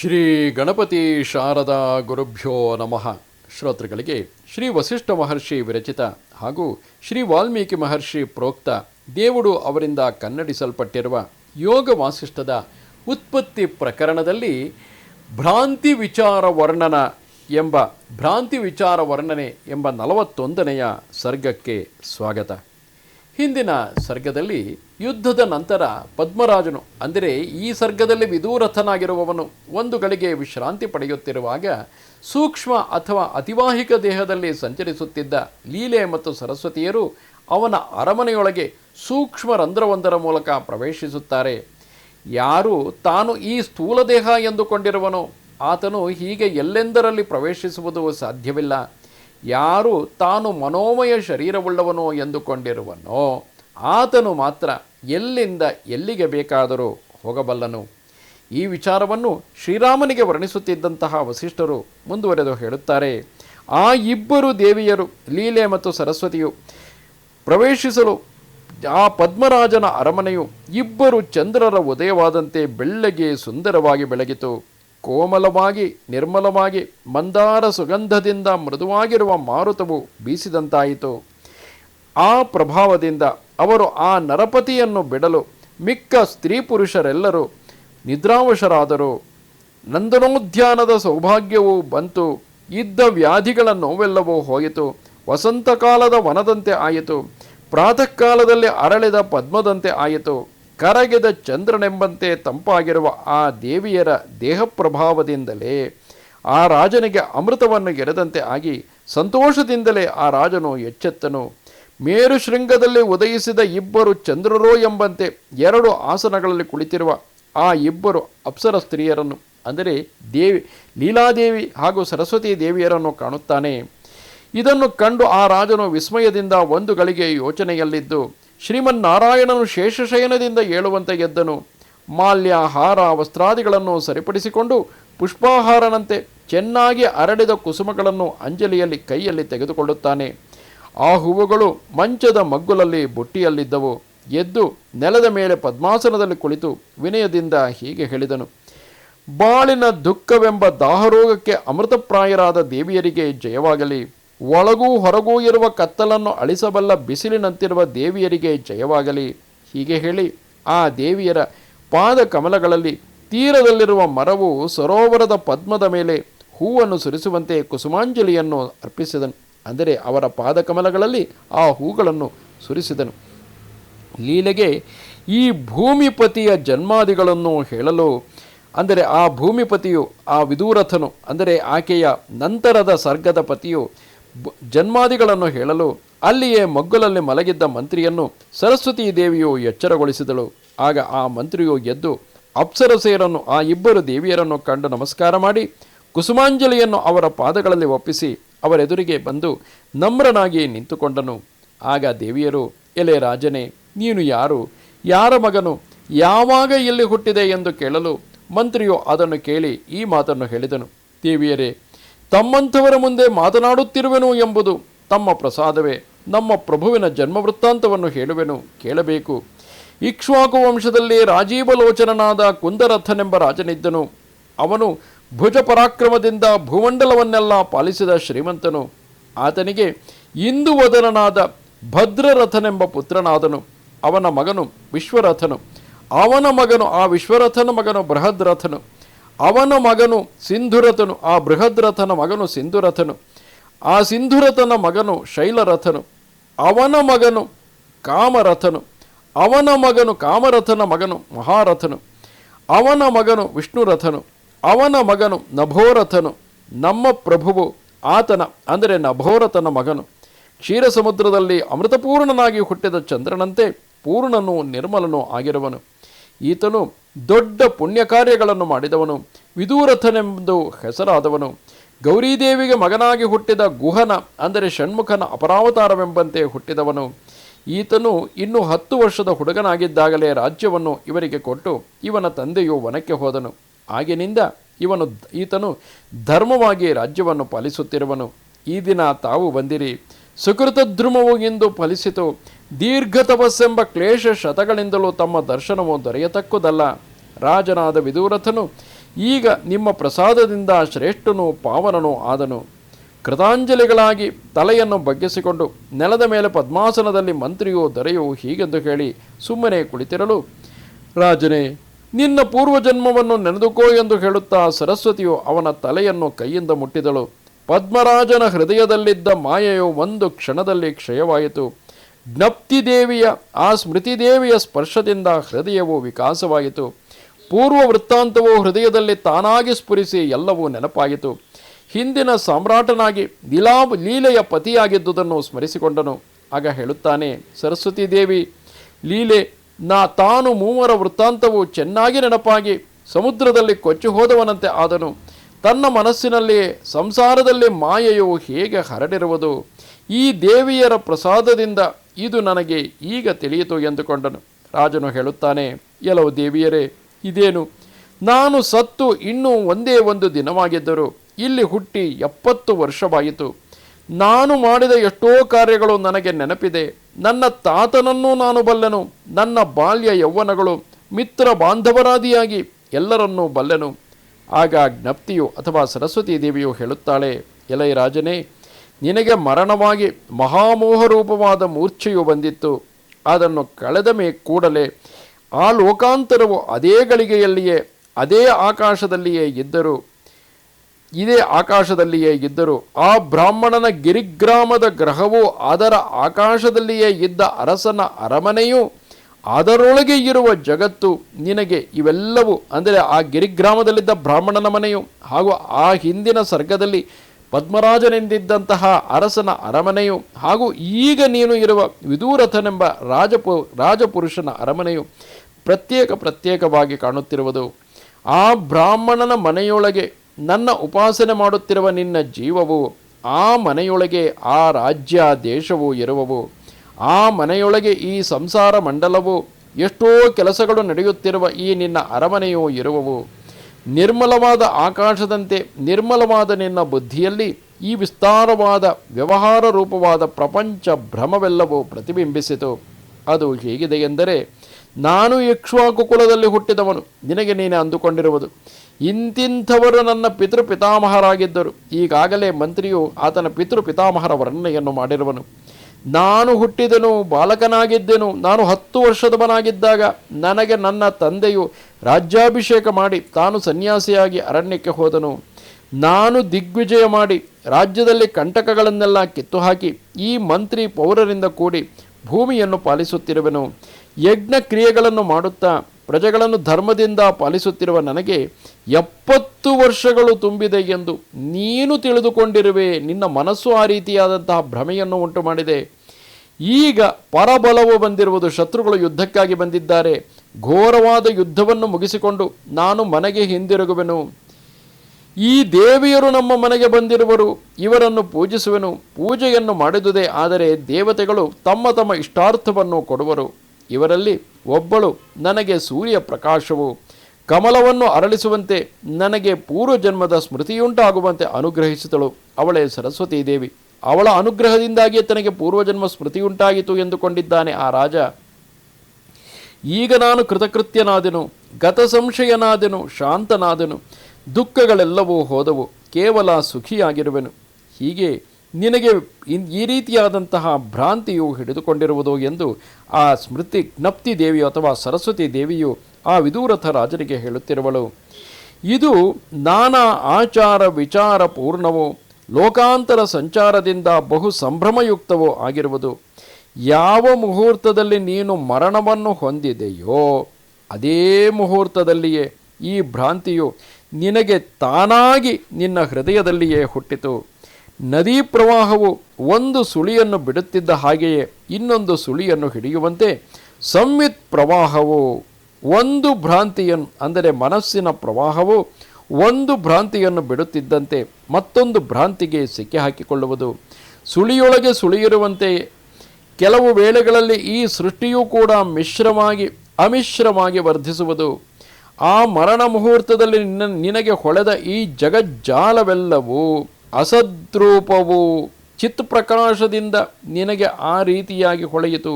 ಶ್ರೀ ಗಣಪತಿ ಶಾರದಾ ಗುರುಭ್ಯೋ ನಮಃ. ಶ್ರೋತೃಗಳಿಗೆ ಶ್ರೀ ವಸಿಷ್ಠ ಮಹರ್ಷಿ ವಿರಚಿತ ಹಾಗೂ ಶ್ರೀ ವಾಲ್ಮೀಕಿ ಮಹರ್ಷಿ ಪ್ರೋಕ್ತ ದೇವುಡು ಅವರಿಂದ ಕನ್ನಡಿಸಲ್ಪಟ್ಟಿರುವ ಯೋಗ ವಾಸಿಷ್ಠದ ಉತ್ಪತ್ತಿ ಪ್ರಕರಣದಲ್ಲಿ ಭ್ರಾಂತಿ ವಿಚಾರ ವರ್ಣನ ಎಂಬ ಭ್ರಾಂತಿ ವಿಚಾರ ವರ್ಣನೆ ಎಂಬ ನಲವತ್ತೊಂದನೆಯ ಸರ್ಗಕ್ಕೆ ಸ್ವಾಗತ. ಹಿಂದಿನ ಸರ್ಗದಲ್ಲಿ ಯುದ್ಧದ ನಂತರ ಪದ್ಮರಾಜನು, ಅಂದರೆ ಈ ಸರ್ಗದಲ್ಲಿ ವಿದೂರಥನಾಗಿರುವವನು, ಒಂದು ಗಳಿಗೆ ವಿಶ್ರಾಂತಿ ಪಡೆಯುತ್ತಿರುವಾಗ ಸೂಕ್ಷ್ಮ ಅಥವಾ ಅತಿವಾಹಿಕ ದೇಹದಲ್ಲಿ ಸಂಚರಿಸುತ್ತಿದ್ದ ಲೀಲೆ ಮತ್ತು ಸರಸ್ವತಿಯರು ಅವನ ಅರಮನೆಯೊಳಗೆ ಸೂಕ್ಷ್ಮ ರಂಧ್ರವೊಂದರ ಮೂಲಕ ಪ್ರವೇಶಿಸುತ್ತಾರೆ. ಯಾರು ತಾನು ಈ ಸ್ಥೂಲ ದೇಹ ಎಂದುಕೊಂಡಿರುವನೋ, ಆತನು ಹೀಗೆ ಎಲ್ಲೆಂದರಲ್ಲಿ ಪ್ರವೇಶಿಸುವುದು ಸಾಧ್ಯವಿಲ್ಲ. ಯಾರು ತಾನು ಮನೋಮಯ ಶರೀರವುಳ್ಳವನೋ ಎಂದುಕೊಂಡಿರುವನೋ, ಆತನು ಮಾತ್ರ ಎಲ್ಲಿಂದ ಎಲ್ಲಿಗೆ ಬೇಕಾದರೂ ಹೋಗಬಲ್ಲನು. ಈ ವಿಚಾರವನ್ನು ಶ್ರೀರಾಮನಿಗೆ ವರ್ಣಿಸುತ್ತಿದ್ದಂತಹ ವಸಿಷ್ಠರು ಮುಂದುವರೆದು ಹೇಳುತ್ತಾರೆ. ಆ ಇಬ್ಬರು ದೇವಿಯರು, ಲೀಲೆ ಮತ್ತು ಸರಸ್ವತಿಯು ಪ್ರವೇಶಿಸಲು ಆ ಪದ್ಮರಾಜನ ಅರಮನೆಯು ಇಬ್ಬರು ಚಂದ್ರರ ಉದಯವಾದಂತೆ ಬೆಳ್ಳಗೆ ಸುಂದರವಾಗಿ ಬೆಳಗಿತು. ಕೋಮಲವಾಗಿ, ನಿರ್ಮಲವಾಗಿ, ಮಂದಾರ ಸುಗಂಧದಿಂದ ಮೃದುವಾಗಿರುವ ಮಾರುತವು ಬೀಸಿದಂತಾಯಿತು. ಆ ಪ್ರಭಾವದಿಂದ ಅವರು ಆ ನರಪತಿಯನ್ನು ಬಿಡಲು ಮಿಕ್ಕ ಸ್ತ್ರೀ ಪುರುಷರೆಲ್ಲರೂ ನಿದ್ರಾವಶರಾದರು. ನಂದನೋದ್ಯಾನದ ಸೌಭಾಗ್ಯವೂ ಬಂತು. ಇದ್ದ ವ್ಯಾಧಿಗಳ ನೋವೆಲ್ಲವೂ ಹೋಯಿತು. ವಸಂತಕಾಲದ ವನದಂತೆ ಆಯಿತು. ಪ್ರಾತಃ ಕಾಲದಲ್ಲಿ ಅರಳಿದ ಪದ್ಮದಂತೆ ಆಯಿತು. ಕರಗಿದ ಚಂದ್ರನೆಂಬಂತೆ ತಂಪಾಗಿರುವ ಆ ದೇವಿಯರ ದೇಹ ಪ್ರಭಾವದಿಂದಲೇ ಆ ರಾಜನಿಗೆ ಅಮೃತವನ್ನು ಗೆರೆದಂತೆ ಆಗಿ ಸಂತೋಷದಿಂದಲೇ ಆ ರಾಜನು ಎಚ್ಚೆತ್ತನು. ಮೇರು ಶೃಂಗದಲ್ಲಿ ಉದಯಿಸಿದ ಇಬ್ಬರು ಚಂದ್ರರೋ ಎಂಬಂತೆ ಎರಡು ಆಸನಗಳಲ್ಲಿ ಕುಳಿತಿರುವ ಆ ಇಬ್ಬರು ಅಪ್ಸರ ಸ್ತ್ರೀಯರನ್ನು, ಅಂದರೆ ದೇವಿ, ಲೀಲಾದೇವಿ ಹಾಗೂ ಸರಸ್ವತಿ ದೇವಿಯರನ್ನು ಕಾಣುತ್ತಾನೆ. ಇದನ್ನು ಕಂಡು ಆ ರಾಜನು ವಿಸ್ಮಯದಿಂದ ಒಂದು ಗಳಿಗೆ ಯೋಚನೆಯಲ್ಲಿದ್ದು ಶ್ರೀಮನ್ನಾರಾಯಣನು ಶೇಷಶಯನದಿಂದ ಏಳುವಂತೆ ಎದ್ದನು. ಮಾಲ್ಯ ಹಾರ ವಸ್ತ್ರಾದಿಗಳನ್ನು ಸರಿಪಡಿಸಿಕೊಂಡು ಪುಷ್ಪಾಹಾರನಂತೆ ಚೆನ್ನಾಗಿ ಅರಳಿದ ಕುಸುಮಗಳನ್ನು ಅಂಜಲಿಯಲ್ಲಿ ಕೈಯಲ್ಲಿ ತೆಗೆದುಕೊಳ್ಳುತ್ತಾನೆ. ಆ ಹೂವುಗಳು ಮಂಚದ ಮಗ್ಗುಲಲ್ಲಿ ಬುಟ್ಟಿಯಲ್ಲಿದ್ದವು. ಎದ್ದು ನೆಲದ ಮೇಲೆ ಪದ್ಮಾಸನದಲ್ಲಿ ಕುಳಿತು ವಿನಯದಿಂದ ಹೀಗೆ ಹೇಳಿದನು. ಬಾಳಿನ ದುಃಖವೆಂಬ ದಾಹರೋಗಕ್ಕೆ ಅಮೃತಪ್ರಾಯರಾದ ದೇವಿಯರಿಗೆ ಜಯವಾಗಲಿ. ಒಳಗೂ ಹೊರಗೂ ಇರುವ ಕತ್ತಲನ್ನು ಅಳಿಸಬಲ್ಲ ಬಿಸಿಲಿನಂತಿರುವ ದೇವಿಯರಿಗೆ ಜಯವಾಗಲಿ. ಹೀಗೆ ಹೇಳಿ ಆ ದೇವಿಯರ ಪಾದ ಕಮಲಗಳಲ್ಲಿ ತೀರದಲ್ಲಿರುವ ಮರವು ಸರೋವರದ ಪದ್ಮದ ಮೇಲೆ ಹೂವನ್ನು ಸುರಿಸುವಂತೆ ಕುಸುಮಾಂಜಲಿಯನ್ನು ಅರ್ಪಿಸಿದನು. ಅಂದರೆ ಅವರ ಪಾದಕಮಲಗಳಲ್ಲಿ ಆ ಹೂಗಳನ್ನು ಸುರಿಸಿದನು. ಲೀಲೆಗೆ ಈ ಭೂಮಿಪತಿಯ ಜನ್ಮಾದಿಗಳನ್ನು ಹೇಳಲು, ಅಂದರೆ ಆ ಭೂಮಿಪತಿಯು ಆ ವಿದೂರಥನು, ಅಂದರೆ ಆಕೆಯ ನಂತರದ ಸರ್ಗದ ಪತಿಯು ಜನ್ಮಾದಿಗಳನ್ನು ಹೇಳಲು ಅಲ್ಲಿಯೇ ಮಗ್ಗುಲಲ್ಲಿ ಮಲಗಿದ್ದ ಮಂತ್ರಿಯನ್ನು ಸರಸ್ವತೀ ದೇವಿಯು ಎಚ್ಚರಗೊಳಿಸಿದಳು. ಆಗ ಆ ಮಂತ್ರಿಯು ಎದ್ದು ಅಪ್ಸರಸೆಯರನ್ನು, ಆ ಇಬ್ಬರು ದೇವಿಯರನ್ನು ಕಂಡು ನಮಸ್ಕಾರ ಮಾಡಿ ಕುಸುಮಾಂಜಲಿಯನ್ನು ಅವರ ಪಾದಗಳಲ್ಲಿ ಒಪ್ಪಿಸಿ ಅವರೆದುರಿಗೆ ಬಂದು ನಮ್ರನಾಗಿ ನಿಂತುಕೊಂಡನು. ಆಗ ದೇವಿಯರು, ಎಲೆ ರಾಜನೇ, ನೀನು ಯಾರು? ಯಾರ ಮಗನು? ಯಾವಾಗ ಇಲ್ಲಿ ಹುಟ್ಟಿದೆ? ಎಂದು ಕೇಳಲು ಮಂತ್ರಿಯು ಅದನ್ನು ಕೇಳಿ ಈ ಮಾತನ್ನು ಹೇಳಿದನು. ದೇವಿಯರೇ ತಮ್ಮಂಥವರ ಮುಂದೆ ಮಾತನಾಡುತ್ತಿರುವೆನು ಎಂಬುದು ತಮ್ಮ ಪ್ರಸಾದವೇ. ನಮ್ಮ ಪ್ರಭುವಿನ ಜನ್ಮ ವೃತ್ತಾಂತವನ್ನು ಹೇಳುವೆನು, ಕೇಳಬೇಕು. ಇಕ್ಷ್ವಾಕು ವಂಶದಲ್ಲಿ ರಾಜೀವಲೋಚನನಾದ ಕುಂದರಥನೆಂಬ ರಾಜನಿದ್ದನು. ಅವನು ಭುಜ ಪರಾಕ್ರಮದಿಂದ ಭೂಮಂಡಲವನ್ನೆಲ್ಲ ಪಾಲಿಸಿದ ಶ್ರೀಮಂತನು. ಆತನಿಗೆ ಇಂದುವದನನಾದ ಭದ್ರರಥನೆಂಬ ಪುತ್ರನಾದನು. ಅವನ ಮಗನು ವಿಶ್ವರಥನು. ಅವನ ಮಗನು ಆ ವಿಶ್ವರಥನ ಮಗನು ಬೃಹದ್ರಥನು. ಅವನ ಮಗನು ಸಿಂಧುರಥನು, ಆ ಬೃಹದ್ರಥನ ಮಗನು ಸಿಂಧುರಥನು, ಆ ಸಿಂಧುರಥನ ಮಗನು ಶೈಲರಥನು, ಅವನ ಮಗನು ಕಾಮರಥನು, ಅವನ ಮಗನು ಕಾಮರಥನ ಮಗನು ಮಹಾರಥನು, ಅವನ ಮಗನು ವಿಷ್ಣುರಥನು, ಅವನ ಮಗನು ನಭೋರಥನು, ನಮ್ಮ ಪ್ರಭುವು ಆತನ, ಅಂದರೆ ನಭೋರಥನ ಮಗನು. ಕ್ಷೀರ ಸಮುದ್ರದಲ್ಲಿ ಅಮೃತಪೂರ್ಣನಾಗಿ ಹುಟ್ಟಿದ ಚಂದ್ರನಂತೆ ಪೂರ್ಣನೂ ನಿರ್ಮಲನೂ ಆಗಿರುವನು. ಈತನು ದೊಡ್ಡ ಪುಣ್ಯ ಕಾರ್ಯಗಳನ್ನು ಮಾಡಿದವನು, ವಿದೂರಥನೆಂದು ಹೆಸರಾದವನು. ಗೌರೀದೇವಿಗೆ ಮಗನಾಗಿ ಹುಟ್ಟಿದ ಗುಹನ, ಅಂದರೆ ಷಣ್ಮುಖನ ಅಪರಾವತಾರವೆಂಬಂತೆ ಹುಟ್ಟಿದವನು. ಈತನು ಇನ್ನು ಹತ್ತು ವರ್ಷದ ಹುಡುಗನಾಗಿದ್ದಾಗಲೇ ರಾಜ್ಯವನ್ನು ಇವರಿಗೆ ಕೊಟ್ಟು ಇವನ ತಂದೆಯು ವನಕ್ಕೆ ಹೋದನು. ಆಗಿನಿಂದ ಇವನು ಈತನು ಧರ್ಮವಾಗಿ ರಾಜ್ಯವನ್ನು ಪಾಲಿಸುತ್ತಿರುವನು. ಈ ದಿನ ತಾವು ಬಂದಿರಿ. ಸುಕೃತದ್ರುಮವು ಎಂದು ಫಲಿಸಿತು. ದೀರ್ಘ ತಪಸ್ಸೆಂಬ ಕ್ಲೇಶ ಶತಗಳಿಂದಲೂ ತಮ್ಮ ದರ್ಶನವು ದೊರೆಯತಕ್ಕುದಲ್ಲ. ರಾಜನಾದ ವಿದೂರಥನು, ಈಗ ನಿಮ್ಮ ಪ್ರಸಾದದಿಂದ ಶ್ರೇಷ್ಠನೂ ಪಾವನನೂ ಆದನು. ಕೃತಾಂಜಲಿಗಳಾಗಿ ತಲೆಯನ್ನು ಬಗ್ಗಿಸಿಕೊಂಡು ನೆಲದ ಮೇಲೆ ಪದ್ಮಾಸನದಲ್ಲಿ ಮಂತ್ರಿಯೋ ದೊರೆಯು ಹೀಗೆಂದು ಹೇಳಿ ಸುಮ್ಮನೆ ಕುಳಿತಿರಲು, ರಾಜನೇ, ನಿನ್ನ ಪೂರ್ವಜನ್ಮವನ್ನು ನೆನೆದುಕೋ ಎಂದು ಹೇಳುತ್ತಾ ಸರಸ್ವತಿಯು ಅವನ ತಲೆಯನ್ನು ಕೈಯಿಂದ ಮುಟ್ಟಿದಳು. ಪದ್ಮರಾಜನ ಹೃದಯದಲ್ಲಿದ್ದ ಮಾಯೆಯು ಒಂದು ಕ್ಷಣದಲ್ಲಿ ಕ್ಷಯವಾಯಿತು. ಜ್ಞಪ್ತಿದೇವಿಯ, ಆ ಸ್ಮೃತಿದೇವಿಯ ಸ್ಪರ್ಶದಿಂದ ಹೃದಯವು ವಿಕಾಸವಾಯಿತು ಪೂರ್ವ ವೃತ್ತಾಂತವು ಹೃದಯದಲ್ಲಿ ತಾನಾಗಿ ಸ್ಫುರಿಸಿ ಎಲ್ಲವೂ ನೆನಪಾಯಿತು. ಹಿಂದಿನ ಸಾಮ್ರಾಟನಾಗಿ ಲೀಲಾ ಲೀಲೆಯ ಪತಿಯಾಗಿದ್ದುದನ್ನು ಸ್ಮರಿಸಿಕೊಂಡನು. ಆಗ ಹೇಳುತ್ತಾನೆ, ಸರಸ್ವತಿ ದೇವಿ, ಲೀಲೆ, ನಾ ತಾನು ಮೂವರ ವೃತ್ತಾಂತವು ಚೆನ್ನಾಗಿ ನೆನಪಾಗಿ ಸಮುದ್ರದಲ್ಲಿ ಕೊಚ್ಚಿ ಹೋದವನಂತೆ ಆದನು. ತನ್ನ ಮನಸ್ಸಿನಲ್ಲಿ, ಸಂಸಾರದಲ್ಲಿ ಮಾಯೆಯು ಹೇಗೆ ಹರಡಿರುವುದು? ಈ ದೇವಿಯರ ಪ್ರಸಾದದಿಂದ ಇದು ನನಗೆ ಈಗ ತಿಳಿಯಿತು ಎಂದುಕೊಂಡನು. ರಾಜನು ಹೇಳುತ್ತಾನೆ ಎಲ್ಲವು ದೇವಿಯರೇ, ಇದೇನು? ನಾನು ಸತ್ತು ಇನ್ನೂ ಒಂದೇ ಒಂದು ದಿನವಾಗಿದ್ದರು ಇಲ್ಲಿ ಹುಟ್ಟಿ ಎಪ್ಪತ್ತು ವರ್ಷವಾಯಿತು. ನಾನು ಮಾಡಿದ ಎಷ್ಟೋ ಕಾರ್ಯಗಳು ನನಗೆ ನೆನಪಿದೆ. ನನ್ನ ತಾತನನ್ನೂ ನಾನು ಬಲ್ಲೆನು, ನನ್ನ ಬಾಲ್ಯ ಯೌವನಗಳು ಮಿತ್ರ ಬಾಂಧವರಾದಿಯಾಗಿ ಎಲ್ಲರನ್ನೂ ಬಲ್ಲೆನು. ಆಗ ಜ್ಞಪ್ತಿಯು ಅಥವಾ ಸರಸ್ವತಿ ದೇವಿಯು ಹೇಳುತ್ತಾಳೆ, ಎಲೈ ರಾಜನೇ ನಿನಗೆ ಮರಣವಾಗಿ ಮಹಾಮೋಹರೂಪವಾದ ಮೂರ್ಛೆಯು ಬಂದಿತ್ತು. ಅದನ್ನು ಕಳೆದ ಮೇ ಕೂಡಲೇ ಆ ಲೋಕಾಂತರವು ಅದೇ ಗಳಿಗೆಯಲ್ಲಿಯೇ, ಅದೇ ಆಕಾಶದಲ್ಲಿಯೇ ಇದ್ದರು. ಇದೇ ಆಕಾಶದಲ್ಲಿಯೇ ಇದ್ದರು. ಆ ಬ್ರಾಹ್ಮಣನ ಗಿರಿಗ್ರಾಮದ ಗ್ರಹವು ಅದರ ಆಕಾಶದಲ್ಲಿಯೇ ಇದ್ದ ಅರಸನ ಅರಮನೆಯು ಅದರೊಳಗೆ ಇರುವ ಜಗತ್ತು ನಿನಗೆ ಇವೆಲ್ಲವೂ, ಅಂದರೆ ಆ ಗಿರಿಗ್ರಾಮದಲ್ಲಿದ್ದ ಬ್ರಾಹ್ಮಣನ ಮನೆಯು ಹಾಗೂ ಆ ಹಿಂದಿನ ಸರ್ಗದಲ್ಲಿ ಪದ್ಮರಾಜನೆಂದಿದ್ದಂತಹ ಅರಸನ ಅರಮನೆಯು ಹಾಗೂ ಈಗ ನೀನು ಇರುವ ವಿದೂರಥನೆಂಬ ರಾಜಪು, ರಾಜಪುರುಷನ ಅರಮನೆಯು ಪ್ರತ್ಯೇಕ ಪ್ರತ್ಯೇಕವಾಗಿ ಕಾಣುತ್ತಿರುವುದು. ಆ ಬ್ರಾಹ್ಮಣನ ಮನೆಯೊಳಗೆ ನನ್ನ ಉಪಾಸನೆ ಮಾಡುತ್ತಿರುವ ನಿನ್ನ ಜೀವವು, ಆ ಮನೆಯೊಳಗೆ ಆ ರಾಜ್ಯ, ದೇಶವು ಇರುವವು. ಆ ಮನೆಯೊಳಗೆ ಈ ಸಂಸಾರ ಮಂಡಲವು, ಎಷ್ಟೋ ಕೆಲಸಗಳು ನಡೆಯುತ್ತಿರುವ ಈ ನಿನ್ನ ಅರಮನೆಯು ಇರುವವು. ನಿರ್ಮಲವಾದ ಆಕಾಶದಂತೆ ನಿರ್ಮಲವಾದ ನಿನ್ನ ಬುದ್ಧಿಯಲ್ಲಿ ಈ ವಿಸ್ತಾರವಾದ ವ್ಯವಹಾರ ರೂಪವಾದ ಪ್ರಪಂಚ ಭ್ರಮವೆಲ್ಲವೂ ಪ್ರತಿಬಿಂಬಿಸಿತು. ಅದು ಹೇಗಿದೆ ಎಂದರೆ, ನಾನು ಇಕ್ಷ್ವಾಕು ಕುಲದಲ್ಲಿ ಹುಟ್ಟಿದವನು, ನಿನಗೆ ನೀನೆ ಅಂದುಕೊಂಡಿರುವುದು. ಇಂತಿಂಥವರು ನನ್ನ ಪಿತೃ ಪಿತಾಮಹರಾಗಿದ್ದರು ಈಗಾಗಲೇ ಮಂತ್ರಿಯು ಆತನ ಪಿತೃ ಪಿತಾಮಹರ ವರ್ಣನೆಯನ್ನು ಮಾಡಿರುವನು. ನಾನು ಹುಟ್ಟಿದೆನು, ಬಾಲಕನಾಗಿದ್ದೆನು, ನಾನು ಹತ್ತು ವರ್ಷದವನಾಗಿದ್ದಾಗ ನನಗೆ ನನ್ನ ತಂದೆಯು ರಾಜ್ಯಾಭಿಷೇಕ ಮಾಡಿ ತಾನು ಸನ್ಯಾಸಿಯಾಗಿ ಅರಣ್ಯಕ್ಕೆ ಹೋದನು. ನಾನು ದಿಗ್ವಿಜಯ ಮಾಡಿ ರಾಜ್ಯದಲ್ಲಿ ಕಂಟಕಗಳನ್ನೆಲ್ಲ ಕಿತ್ತು ಹಾಕಿ ಈ ಮಂತ್ರಿ ಪೌರರಿಂದ ಕೂಡಿ ಭೂಮಿಯನ್ನು ಪಾಲಿಸುತ್ತಿರುವೆನು. ಯಜ್ಞ ಕ್ರಿಯೆಗಳನ್ನು ಮಾಡುತ್ತಾ ಪ್ರಜೆಗಳನ್ನು ಧರ್ಮದಿಂದ ಪಾಲಿಸುತ್ತಿರುವ ನನಗೆ ಎಪ್ಪತ್ತು ವರ್ಷಗಳು ತುಂಬಿದೆ ಎಂದು ನೀನು ತಿಳಿದುಕೊಂಡಿರುವೆ. ನಿನ್ನ ಮನಸ್ಸು ಆ ರೀತಿಯಾದಂತಹ ಭ್ರಮೆಯನ್ನು ಉಂಟು ಮಾಡಿದೆ. ಈಗ ಪರಬಲವು ಬಂದಿರುವುದು ಶತ್ರುಗಳು ಯುದ್ಧಕ್ಕಾಗಿ ಬಂದಿದ್ದಾರೆ. ಘೋರವಾದ ಯುದ್ಧವನ್ನು ಮುಗಿಸಿಕೊಂಡು ನಾನು ಮನೆಗೆ ಹಿಂದಿರುಗುವೆನು. ಈ ದೇವಿಯರು ನಮ್ಮ ಮನೆಗೆ ಬಂದಿರುವರು. ಇವರನ್ನು ಪೂಜಿಸುವೆನು. ಪೂಜೆಯನ್ನು ಮಾಡಿದುದೇ, ಆದರೆ ದೇವತೆಗಳು ತಮ್ಮ ತಮ್ಮ ಇಷ್ಟಾರ್ಥವನ್ನು ಕೊಡುವರು. ಇವರಲ್ಲಿ ಒಬ್ಬಳು ನನಗೆ ಸೂರ್ಯ ಪ್ರಕಾಶವು ಕಮಲವನ್ನು ಅರಳಿಸುವಂತೆ ನನಗೆ ಪೂರ್ವಜನ್ಮದ ಸ್ಮೃತಿಯುಂಟಾಗುವಂತೆ ಅನುಗ್ರಹಿಸಿದಳು ಅವಳೇ ಸರಸ್ವತೀ ದೇವಿ. ಅವಳ ಅನುಗ್ರಹದಿಂದಾಗಿಯೇ ತನಗೆ ಪೂರ್ವಜನ್ಮ ಸ್ಮೃತಿಯುಂಟಾಯಿತು ಎಂದುಕೊಂಡಿದ್ದಾನೆ ಆ ರಾಜ. ಈಗ ನಾನು ಕೃತಕೃತ್ಯನಾದೆನು ಗತ ಸಂಶಯನಾದೆನು ಶಾಂತನಾದೆನು, ದುಃಖಗಳೆಲ್ಲವೂ ಹೋದವು, ಕೇವಲ ಸುಖಿಯಾಗಿರುವೆನು. ಹೀಗೆ ನಿನಗೆ ಈ ರೀತಿಯಾದಂತಹ ಭ್ರಾಂತಿಯು ಹಿಡಿದುಕೊಂಡಿರುವುದು ಎಂದು ಆ ಸ್ಮೃತಿ ಜ್ಞಪ್ತಿ ದೇವಿಯು ಅಥವಾ ಸರಸ್ವತಿ ದೇವಿಯು ಆ ವಿದೂರಥ ರಾಜನಿಗೆ ಹೇಳುತ್ತಿರುವಳು, ಇದು ನಾನಾ ಆಚಾರ ವಿಚಾರ ಪೂರ್ಣವೋ, ಲೋಕಾಂತರ ಸಂಚಾರದಿಂದ ಬಹು ಸಂಭ್ರಮಯುಕ್ತವೋ ಆಗಿರುವುದು. ಯಾವ ಮುಹೂರ್ತದಲ್ಲಿ ನೀನು ಮರಣವನ್ನು ಹೊಂದಿದೆಯೋ, ಅದೇ ಮುಹೂರ್ತದಲ್ಲಿಯೇ ಈ ಭ್ರಾಂತಿಯು ನಿನಗೆ ತಾನಾಗಿ ನಿನ್ನ ಹೃದಯದಲ್ಲಿಯೇ ಹುಟ್ಟಿತು. ನದಿ ಪ್ರವಾಹವು ಒಂದು ಸುಳಿಯನ್ನು ಬಿಡುತ್ತಿದ್ದ ಹಾಗೆಯೇ ಇನ್ನೊಂದು ಸುಳಿಯನ್ನು ಹಿಡಿಯುವಂತೆ ಸಂವಿತ್ ಪ್ರವಾಹವು ಒಂದು ಭ್ರಾಂತಿಯನ್ನು ಅಂದರೆ ಮನಸ್ಸಿನ ಪ್ರವಾಹವು ಒಂದು ಭ್ರಾಂತಿಯನ್ನು ಬಿಡುತ್ತಿದ್ದಂತೆ ಮತ್ತೊಂದು ಭ್ರಾಂತಿಗೆ ಸಿಕ್ಕಿ ಹಾಕಿಕೊಳ್ಳುವುದು. ಸುಳಿಯೊಳಗೆ ಸುಳಿಯಿರುವಂತೆ ಕೆಲವು ವೇಳೆಗಳಲ್ಲಿ ಈ ಸೃಷ್ಟಿಯೂ ಕೂಡ ಮಿಶ್ರವಾಗಿ, ಅಮಿಶ್ರವಾಗಿ ವರ್ಧಿಸುವುದು. ಆ ಮರಣ ಮುಹೂರ್ತದಲ್ಲಿ ನಿನ್ನ, ನಿನಗೆ ಹೊಳೆದ ಈ ಜಗಜ್ಜಾಲವೆಲ್ಲವೂ ಅಸದ್ರೂಪವು ಚಿತ್ ಪ್ರಕಾಶದಿಂದ ನಿನಗೆ ಆ ರೀತಿಯಾಗಿ ಹೊಳೆಯಿತು.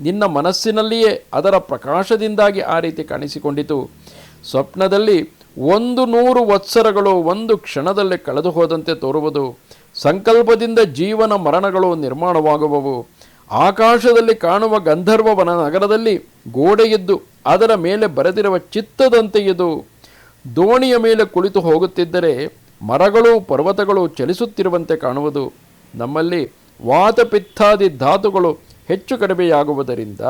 ನಿನ್ನ ಮನಸ್ಸಿನಲ್ಲಿಯೇ ಅದರ ಪ್ರಕಾಶದಿಂದಾಗಿ ಆ ರೀತಿ ಕಾಣಿಸಿಕೊಂಡಿತು. ಸ್ವಪ್ನದಲ್ಲಿ ಒಂದು ನೂರು ವತ್ಸರಗಳು ಒಂದು ಕ್ಷಣದಲ್ಲಿ ಕಳೆದು ಹೋದಂತೆ ತೋರುವುದು. ಸಂಕಲ್ಪದಿಂದ ಜೀವನ ಮರಣಗಳು ನಿರ್ಮಾಣವಾಗುವವು. ಆಕಾಶದಲ್ಲಿ ಕಾಣುವ ಗಂಧರ್ವವನ ನಗರದಲ್ಲಿ ಗೋಡೆಯಿದ್ದು ಅದರ ಮೇಲೆ ಬರೆದಿರುವ ಚಿತ್ತದಂತೆ ಇದು. ದೋಣಿಯ ಮೇಲೆ ಕುಳಿತು ಹೋಗುತ್ತಿದ್ದರೆ ಮರಗಳು ಪರ್ವತಗಳು ಚಲಿಸುತ್ತಿರುವಂತೆ ಕಾಣುವುದು. ನಮ್ಮಲ್ಲಿ ವಾತಪಿತ್ತಾದಿ ಧಾತುಗಳು ಹೆಚ್ಚು ಕಡಿಮೆಯಾಗುವುದರಿಂದ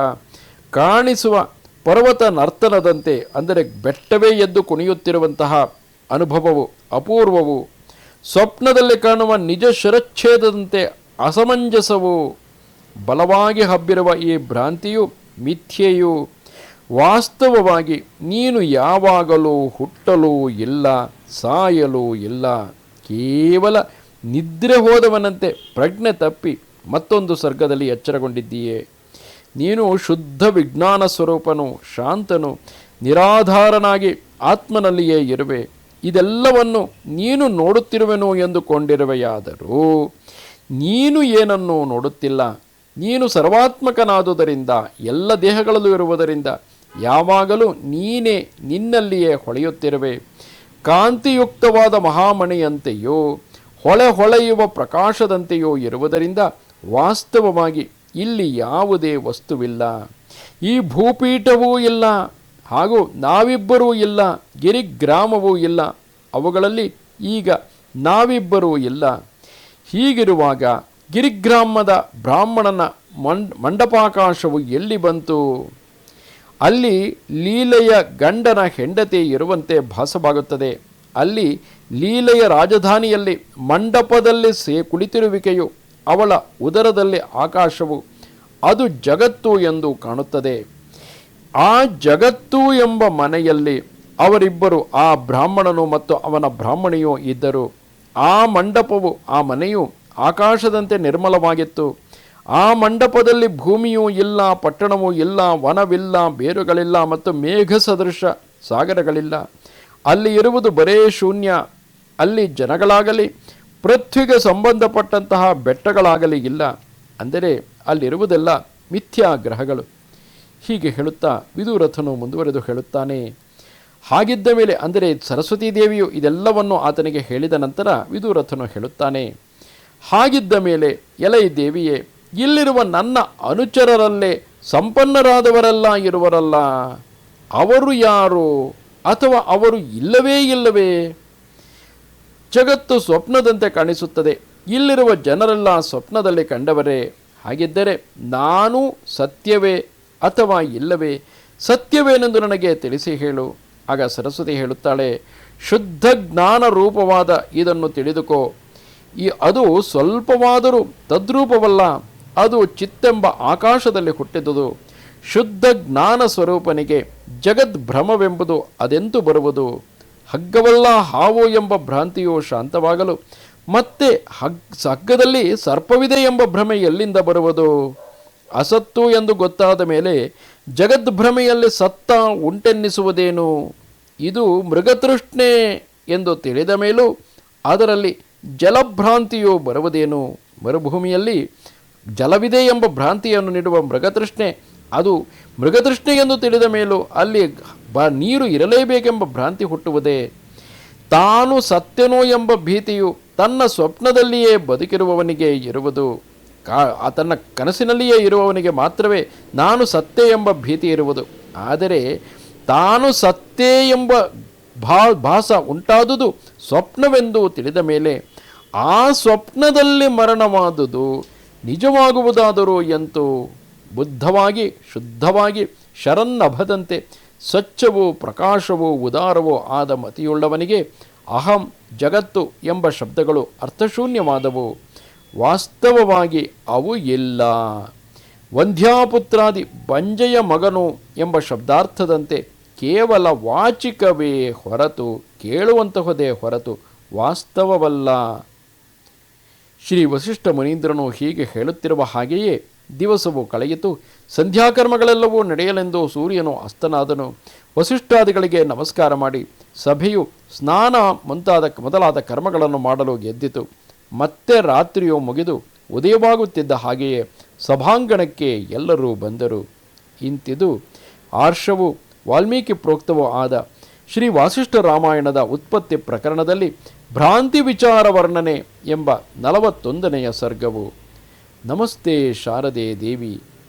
ಕಾಣಿಸುವ ಪರ್ವತ ನರ್ತನದಂತೆ ಅಂದರೆ ಬೆಟ್ಟವೇ ಎದ್ದು ಕುಣಿಯುತ್ತಿರುವಂತಹ ಅನುಭವವು, ಅಪೂರ್ವವು, ಸ್ವಪ್ನದಲ್ಲಿ ಕಾಣುವ ನಿಜ ಶಿರಚ್ಛೇದದಂತೆ ಅಸಮಂಜಸವು, ಬಲವಾಗಿ ಹಬ್ಬಿರುವ ಈ ಭ್ರಾಂತಿಯು, ಮಿಥ್ಯೆಯು ವಾಸ್ತವವಾಗಿ ನೀನು ಯಾವಾಗಲೂ ಹುಟ್ಟಲು ಇಲ್ಲ, ಸಾಯಲು ಇಲ್ಲ, ಕೇವಲ ನಿದ್ರೆ ಹೋದವನಂತೆ ಪ್ರಜ್ಞೆ ತಪ್ಪಿ ಮತ್ತೊಂದು ಸರ್ಗದಲ್ಲಿ ಎಚ್ಚರಗೊಂಡಿದ್ದೀಯೇ? ನೀನು ಶುದ್ಧ ವಿಜ್ಞಾನ ಸ್ವರೂಪನು, ಶಾಂತನು, ನಿರಾಧಾರನಾಗಿ ಆತ್ಮನಲ್ಲಿಯೇ ಇರುವೆ. ಇದೆಲ್ಲವನ್ನು ನೀನು ನೋಡುತ್ತಿರುವೆನು ಎಂದುಕೊಂಡಿರುವೆಯಾದರೂ, ನೀನು ಏನನ್ನು ನೋಡುತ್ತಿಲ್ಲ. ನೀನು ಸರ್ವಾತ್ಮಕನಾದುದರಿಂದ, ಎಲ್ಲ ದೇಹಗಳಲ್ಲೂ ಇರುವುದರಿಂದ, ಯಾವಾಗಲೂ ನೀನೇ ನಿನ್ನಲ್ಲಿಯೇ ಹೊಳೆಯುತ್ತಿರುವೆ. ಕಾಂತಿಯುಕ್ತವಾದ ಮಹಾಮಣಿಯಂತೆಯೋ, ಹೊಳೆ ಹೊಳೆಯುವ ಪ್ರಕಾಶದಂತೆಯೋ ಇರುವುದರಿಂದ ವಾಸ್ತವವಾಗಿ ಇಲ್ಲಿ ಯಾವುದೇ ವಸ್ತುವಿಲ್ಲ. ಈ ಭೂಪೀಠವೂ ಇಲ್ಲ, ಹಾಗೂ ನಾವಿಬ್ಬರೂ ಇಲ್ಲ, ಗಿರಿಗ್ರಾಮವೂ ಇಲ್ಲ. ಅವುಗಳಲ್ಲಿ ಈಗ ನಾವಿಬ್ಬರೂ ಇಲ್ಲ. ಹೀಗಿರುವಾಗ ಗಿರಿಗ್ರಾಮದ ಬ್ರಾಹ್ಮಣನ ಮಂಡ್, ಮಂಡಪಾಕಾಶವು ಎಲ್ಲಿ ಬಂತು? ಅಲ್ಲಿ ಲೀಲೆಯ ಗಂಡನ ಹೆಂಡತಿ ಇರುವಂತೆ ಭಾಸವಾಗುತ್ತದೆ. ಅಲ್ಲಿ ಲೀಲೆಯ ರಾಜಧಾನಿಯಲ್ಲಿ ಮಂಡಪದಲ್ಲಿ ಸೇ, ಕುಳಿತಿರುವಿಕೆಯು ಅವಳ ಉದರದಲ್ಲಿ ಆಕಾಶವು ಅದು ಜಗತ್ತು ಎಂದು ಕಾಣುತ್ತದೆ. ಆ ಜಗತ್ತು ಎಂಬ ಮನೆಯಲ್ಲಿ ಅವರಿಬ್ಬರು ಆ ಬ್ರಾಹ್ಮಣನು ಮತ್ತು ಅವನ ಬ್ರಾಹ್ಮಣಿಯೂ ಇದ್ದರು. ಆ ಮಂಡಪವು ಆ ಮನೆಯು ಆಕಾಶದಂತೆ ನಿರ್ಮಲವಾಗಿತ್ತು. ಆ ಮಂಡಪದಲ್ಲಿ ಭೂಮಿಯೂ ಇಲ್ಲ, ಪಟ್ಟಣವೂ ಇಲ್ಲ, ವನವಿಲ್ಲ, ಬೇರುಗಳಿಲ್ಲ ಮತ್ತು ಮೇಘ ಸದೃಶ ಸಾಗರಗಳಿಲ್ಲ. ಅಲ್ಲಿ ಇರುವುದು ಬರೇ ಶೂನ್ಯ. ಅಲ್ಲಿ ಜನಗಳಾಗಲಿ ಪೃಥ್ವಿಗೆ ಸಂಬಂಧಪಟ್ಟಂತಹ ಬೆಟ್ಟಗಳಾಗಲಿ ಇಲ್ಲ, ಅಂದರೆ ಅಲ್ಲಿರುವುದೆಲ್ಲ ಮಿಥ್ಯಾ ಗ್ರಹಗಳು. ಹೀಗೆ ಹೇಳುತ್ತಾ ವಿದುರಥನು ಮುಂದುವರೆದು ಹೇಳುತ್ತಾನೆ, ಹಾಗಿದ್ದ ಮೇಲೆ ಅಂದರೆ ಸರಸ್ವತೀ ದೇವಿಯು ಇದೆಲ್ಲವನ್ನು ಆತನಿಗೆ ಹೇಳಿದ ನಂತರ ವಿದುರಥನು ಹೇಳುತ್ತಾನೆ, ಹಾಗಿದ್ದ ಮೇಲೆ ಎಲೈ ದೇವಿಯೇ, ಇಲ್ಲಿರುವ ನನ್ನ ಅನುಚರರಲ್ಲೇ ಸಂಪನ್ನರಾದವರೆಲ್ಲ ಇರುವರಲ್ಲ, ಅವರು ಯಾರು ಅಥವಾ ಅವರು ಇಲ್ಲವೇ ಇಲ್ಲವೇ? ಜಗತ್ತು ಸ್ವಪ್ನದಂತೆ ಕಾಣಿಸುತ್ತದೆ. ಇಲ್ಲಿರುವ ಜನರೆಲ್ಲ ಸ್ವಪ್ನದಲ್ಲಿ ಕಂಡವರೇ, ಹಾಗಿದ್ದರೆ ನಾನು ಸತ್ಯವೇ ಅಥವಾ ಇಲ್ಲವೇ? ಸತ್ಯವೇನೆಂದು ನನಗೆ ತಿಳಿಸಿ ಹೇಳು. ಆಗ ಸರಸ್ವತಿ ಹೇಳುತ್ತಾಳೆ, ಶುದ್ಧ ಜ್ಞಾನ ರೂಪವಾದ ಇದನ್ನು ತಿಳಿದುಕೋ. ಈ ಅದು ಸ್ವಲ್ಪವಾದರೂ ತದ್ರೂಪವಲ್ಲ, ಅದು ಚಿತ್ತೆಂಬ ಆಕಾಶದಲ್ಲಿ ಹುಟ್ಟಿದುದು. ಶುದ್ಧ ಜ್ಞಾನ ಸ್ವರೂಪನಿಗೆ ಜಗದ್ಭ್ರಮವೆಂಬುದು ಅದೆಂತು ಬರುವುದು? ಹಗ್ಗವಲ್ಲ ಹಾವು ಎಂಬ ಭ್ರಾಂತಿಯು ಶಾಂತವಾಗಲು ಮತ್ತೆ ಹಗ್, ಹಗ್ಗದಲ್ಲಿ ಸರ್ಪವಿದೆ ಎಂಬ ಭ್ರಮೆ ಎಲ್ಲಿಂದ ಬರುವುದು? ಅಸತ್ತು ಎಂದು ಗೊತ್ತಾದ ಮೇಲೆ ಜಗದ್ಭ್ರಮೆಯಲ್ಲಿ ಸತ್ತ ಉಂಟೆನ್ನಿಸುವುದೇನು? ಇದು ಮೃಗತೃಷ್ಣೆ ಎಂದು ತಿಳಿದ ಮೇಲೂ ಅದರಲ್ಲಿ ಜಲಭ್ರಾಂತಿಯು ಬರುವುದೇನು? ಮರುಭೂಮಿಯಲ್ಲಿ ಜಲವಿದೆ ಎಂಬ ಭ್ರಾಂತಿಯನ್ನು ನೀಡುವ ಮೃಗತೃಷ್ಣೆ, ಅದು ಮೃಗತೃಷ್ಣೆ ಎಂದು ತಿಳಿದ ಮೇಲೂ ಅಲ್ಲಿ ಬ ನೀರು ಇರಲೇಬೇಕೆಂಬ ಭ್ರಾಂತಿ ಹುಟ್ಟುವುದೇ ತಾನು ಸತ್ಯನೋ ಎಂಬ ಭೀತಿಯು ತನ್ನ ಸ್ವಪ್ನದಲ್ಲಿಯೇ ಬದುಕಿರುವವನಿಗೆ ಇರುವುದು. ಕಾ ತನ್ನ ಕನಸಿನಲ್ಲಿಯೇ ಇರುವವನಿಗೆ ಮಾತ್ರವೇ ನಾನು ಸತ್ಯ ಎಂಬ ಭೀತಿ ಇರುವುದು. ಆದರೆ ತಾನು ಸತ್ಯ ಎಂಬ ಭಾ ಭಾಸ ಉಂಟಾದುದು ಸ್ವಪ್ನವೆಂದು ತಿಳಿದ ಮೇಲೆ ಆ ಸ್ವಪ್ನದಲ್ಲಿ ಮರಣವಾದುದು ನಿಜವಾಗುವುದಾದರೂ ಎಂತೂ ಬುದ್ಧವಾಗಿ ಶುದ್ಧವಾಗಿ ಶರನ್ನಭದಂತೆ ಸ್ವಚ್ಛವೂ ಪ್ರಕಾಶವೋ ಉದಾರವೋ ಆದ ಮತಿಯುಳ್ಳವನಿಗೆ ಅಹಂ ಜಗತ್ತು ಎಂಬ ಶಬ್ದಗಳು ಅರ್ಥಶೂನ್ಯವಾದವು. ವಾಸ್ತವವಾಗಿ ಅವು ಇಲ್ಲ. ವಂಧ್ಯಾಪುತ್ರಾದಿ ಬಂಜೆಯ ಮಗನು ಎಂಬ ಶಬ್ದಾರ್ಥದಂತೆ ಕೇವಲ ವಾಚಿಕವೇ ಹೊರತು, ಕೇಳುವಂತಹದೇ ಹೊರತು ವಾಸ್ತವವಲ್ಲ. ಶ್ರೀ ವಸಿಷ್ಠ ಮುನೀಂದ್ರನು ಹೀಗೆ ಹೇಳುತ್ತಿರುವ ಹಾಗೆಯೇ ದಿವಸವು ಕಳೆಯಿತು. ಸಂಧ್ಯಾಕರ್ಮಗಳೆಲ್ಲವೂ ನಡೆಯಲೆಂದು ಸೂರ್ಯನು ಅಸ್ತನಾದನು. ವಸಿಷ್ಠಾದಿಗಳಿಗೆ ನಮಸ್ಕಾರ ಮಾಡಿ, ಸಭೆಯು ಸ್ನಾನ ಮುಂತಾದ ಮೊದಲಾದ ಕರ್ಮಗಳನ್ನು ಮಾಡಲು ಗೆದ್ದಿತು ಮತ್ತೆ ರಾತ್ರಿಯು ಮುಗಿದು ಉದಯವಾಗುತ್ತಿದ್ದ ಹಾಗೆಯೇ ಸಭಾಂಗಣಕ್ಕೆ ಎಲ್ಲರೂ ಬಂದರು. ಇಂತಿದು ಆರ್ಷವು ವಾಲ್ಮೀಕಿ ಪ್ರೋಕ್ತವೂ ಆದ ಶ್ರೀ ವಾಸಿಷ್ಠ ರಾಮಾಯಣದ ಉತ್ಪತ್ತಿ ಪ್ರಕರಣದಲ್ಲಿ ಭ್ರಾಂತಿ ವಿಚಾರ ವರ್ಣನೆ ಎಂಬ ನಲವತ್ತೊಂದನೆಯ ಸರ್ಗವು. ನಮಸ್ತೆ ಶಾರದೆ ದೇವಿ.